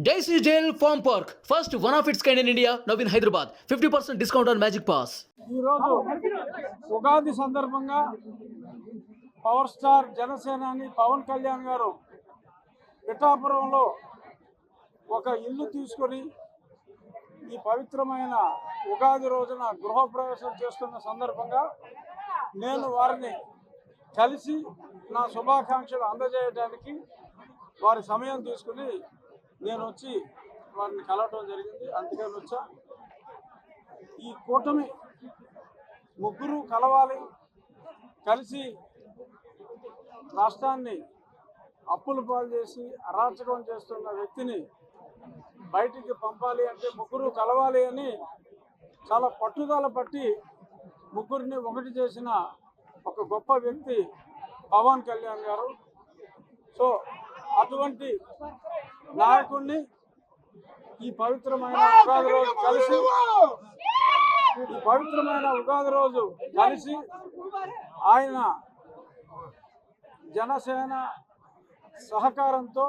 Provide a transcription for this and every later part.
Daisy Jail Farm Park, first one of its kind in India, now in Hyderabad. 50% discount on Magic Pass. ఈరోజు ఉగాది సందర్భంగా power star జనసేనాని పవన్ కళ్యాణ్ గారు పిఠాపురంలో ఒక ఇల్లు తీసుకొని ఈ పవిత్రమైన ఉగాది రోజున గృహప్రవేశం చేస్తున్న సందర్భంగా నేను వారిని కలిసి నా శుభాకాంక్షలు అందజేయడానికి వారి సమయం తీసుకుని నేను వచ్చి వారిని కలవటం జరిగింది. అందుకని వచ్చా. ఈ కూటమి ముగ్గురు కలవాలి కలిసి రాష్ట్రాన్ని అప్పులు పాలు చేసి అరాచకం చేస్తున్న వ్యక్తిని బయటికి పంపాలి అంటే ముగ్గురు కలవాలి అని చాలా పట్టుదల పట్టి ముగ్గురిని ఒకటి చేసిన ఒక గొప్ప వ్యక్తి పవన్ కళ్యాణ్ గారు. సో అటువంటి నాయకుడిని ఈ పవిత్రమైన ఉగాది రోజు కలిసి ఈ పవిత్రమైన ఉగాది రోజు కలిసి ఆయన జనసేన సహకారంతో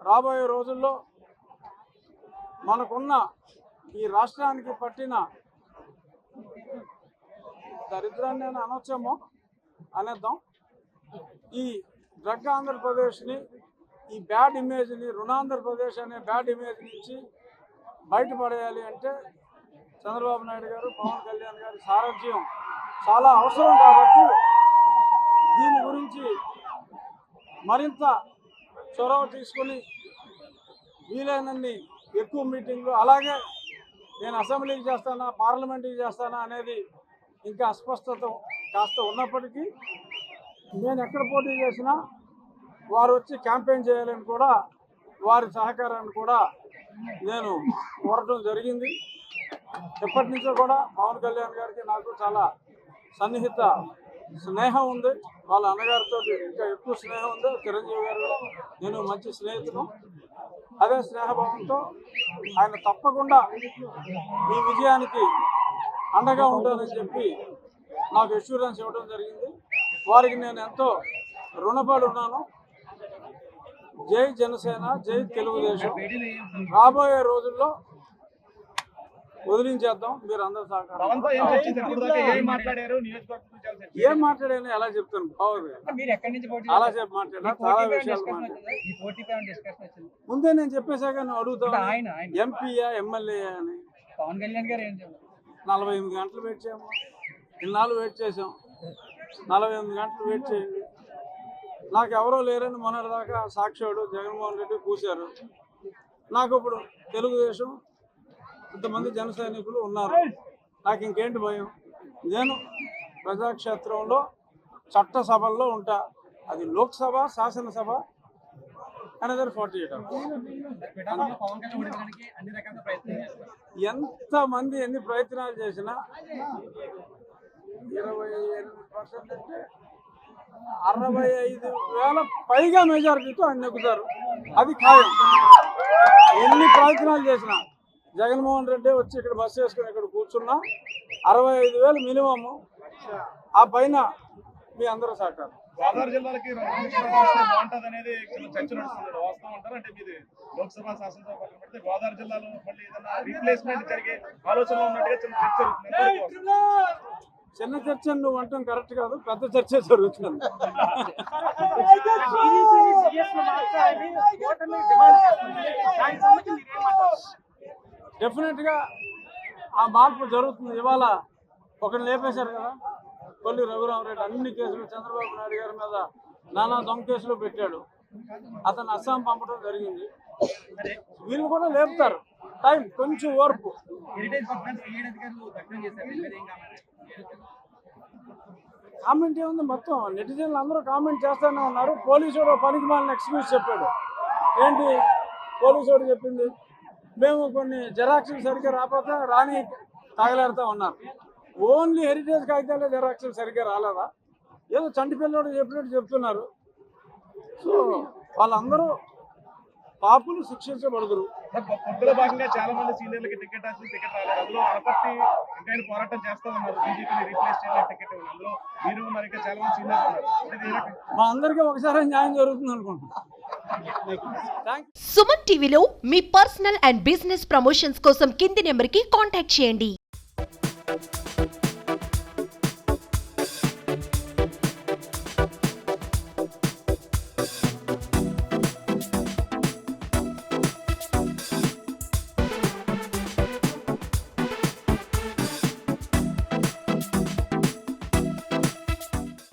రాబోయే రోజుల్లో మనకున్న ఈ రాష్ట్రానికి పట్టిన దరిద్రాన్ని అని అనొచ్చేమో అనేద్దాం. ఈ డ్రగ్ ఆంధ్రప్రదేశ్ని ఈ బ్యాడ్ ఇమేజ్ని రుణాంధ్రప్రదేశ్ అనే బ్యాడ్ ఇమేజ్ నుంచి బయటపడేయాలి అంటే చంద్రబాబు నాయుడు గారు పవన్ కళ్యాణ్ గారి సారథ్యం చాలా అవసరం కాబట్టి దీని గురించి మరింత చొరవ తీసుకొని వీలైనన్ని ఎక్కువ మీటింగ్లు అలాగే నేను అసెంబ్లీకి చేస్తానా పార్లమెంట్కి చేస్తానా అనేది ఇంకా అస్పష్టత కాస్త ఉన్నప్పటికీ నేను ఎక్కడ పోటీ చేసినా వారు వచ్చి క్యాంపెయిన్ చేయాలని కూడా వారి సహకారాన్ని కూడా నేను కోరటం జరిగింది. ఎప్పటి నుంచో కూడా పవన్ కళ్యాణ్ గారికి నాకు చాలా సన్నిహిత స్నేహం ఉంది. వాళ్ళ అన్నగారితో ఇంకా ఎక్కువ స్నేహం ఉంది. చిరంజీవి గారు నేను మంచి స్నేహితులు. అదే స్నేహభావంతో ఆయన తప్పకుండా ఈ విజయానికి అండగా ఉంటారని చెప్పి నాకు ఎష్యూరెన్స్ ఇవ్వడం జరిగింది. వారికి నేను ఎంతో రుణపడి ఉన్నాను. జై జనసేన జై తెలుగుదేశం. రాబోయే రోజుల్లో వదిలించేద్దాం. మీరు అందరు సహకారం? ఏం మాట్లాడాను ఎలా చెప్తాను? బాగుంది మీరు ఎక్కడి నుంచి పోటీ చాలా చేశారు? సేపు మాట్లాడా ఈ చాలా విషయాలు డిస్కషన్ మాట్లాడా వచ్చిందా? ఈ పోటీపై డిస్కషన్ వచ్చింది? ముందే నేను చెప్పేశాక నువ్వు అడుగుతావు ఆయన ఎంపీయా ఎమ్మెల్యే అని. పవన్ కళ్యాణ్ గారు ఏం చెప్పారు? నలభై ఎనిమిది గంటలు వెయిట్ చేయము ఇన్నాళ్ళు వెయిట్ చేసాం నలభై ఎనిమిది గంటలు వెయిట్ చేయండి. నాకు ఎవరో లేరని మొన్నటిదాకా సాక్షాడు జగన్మోహన్ రెడ్డి కూశారు నాకు ఇప్పుడు తెలుగుదేశం ఇంతమంది జన సైనికులు ఉన్నారు. నాకు ఇంకేంటి భయం? నేను ప్రజాక్షేత్రంలో చట్టసభల్లో ఉంటా. అది లోక్సభ శాసనసభ అనదర్ ఫార్టీ ఎయిట్ ఎంతమంది ఎన్ని ప్రయత్నాలు చేసినా ఇరవై ఎనిమిది పర్సెంట్ అంటే అరవై ఐదు వేల పైగా మెజారిటీతో ఆయన నెగ్గుతారు అది ఖాయం. ఎన్ని ప్రయత్నాలు చేసినా జగన్మోహన్ రెడ్డి వచ్చి ఇక్కడ బస్సు వేసుకుని ఇక్కడ కూర్చున్నా అరవై ఐదు వేలు మినిమము. ఆ పైన మీ అందరూ సహకారం. గోదావరి జిల్లాలకి అనేది చర్చ నడుస్తుంది వాస్తవం అంటారు? అంటే మీది లోక్సభ శాసనసభ పక్కన పెడితే గోదావరి జిల్లాలో మళ్ళీ ఏదైనా రీప్లేస్మెంట్ జరిగే ఆలోచనలో ఉన్నట్టుగా చిన్న చర్చ జరుగుతుంది. చిన్న చర్చ నువ్వు అంటాం కరెక్ట్ కాదు పెద్ద చర్చ జరుగుతుంది. డెఫినెట్గా ఆ మార్పు జరుగుతుంది. ఇవాళ ఒకరిని లేపేశారు కదా కొల్లి రఘురామరెడ్డి అన్ని కేసులు చంద్రబాబు నాయుడు గారి మీద నానా దొంగ కేసులు పెట్టాడు. అతను అస్సాం పంపడం జరిగింది. వీళ్ళు కూడా లేపుతారు. టైం కొంచెం ఓర్పు. కామెంట్ ఏముంది మొత్తం? నెటిజన్లు అందరూ కామెంట్ చేస్తూనే ఉన్నారు. పోలీసుడు పనికి మాలిన ఎక్స్క్యూజ్ చెప్పాడు. ఏంటి? పోలీసుడు చెప్పింది మేము కొన్ని జెరాక్సులు సరిగ్గా రాకపోతే రాని తగలేడుతూ ఉన్నారు. ఓన్లీ హెరిటేజ్ కాగితాలే జెరాక్సులు సరిగ్గా రాలేదా? ఏదో చంటి పిల్లడు చెప్పినట్టు చెప్తున్నారు. సో వాళ్ళందరూ పాపులు శిక్షించబడదురు. పొత్తులో భాగంగా చాలా మంది సీనియర్లకి టికెట్ రాసి టికెట్ రాలేదు. అందులో అనపర్తి ఇంకా పోరాటం చేస్తా ఉన్నారు. బీజేపీని రీప్లేస్ చేయడానికి టికెట్ ఇవ్వండి. అందులో మీరు ఇంకా చాలా మంది సీనియర్లు ఉన్నారు మా అందరికీ ఒకసారి న్యాయం జరుగుతుంది అనుకుంటున్నాను సుమన్ టీవీలో మీ పర్సనల్ అండ్ బిజినెస్ ప్రమోషన్స్ కోసం కింది నెంబర్కి కాంటాక్ట్ చేయండి.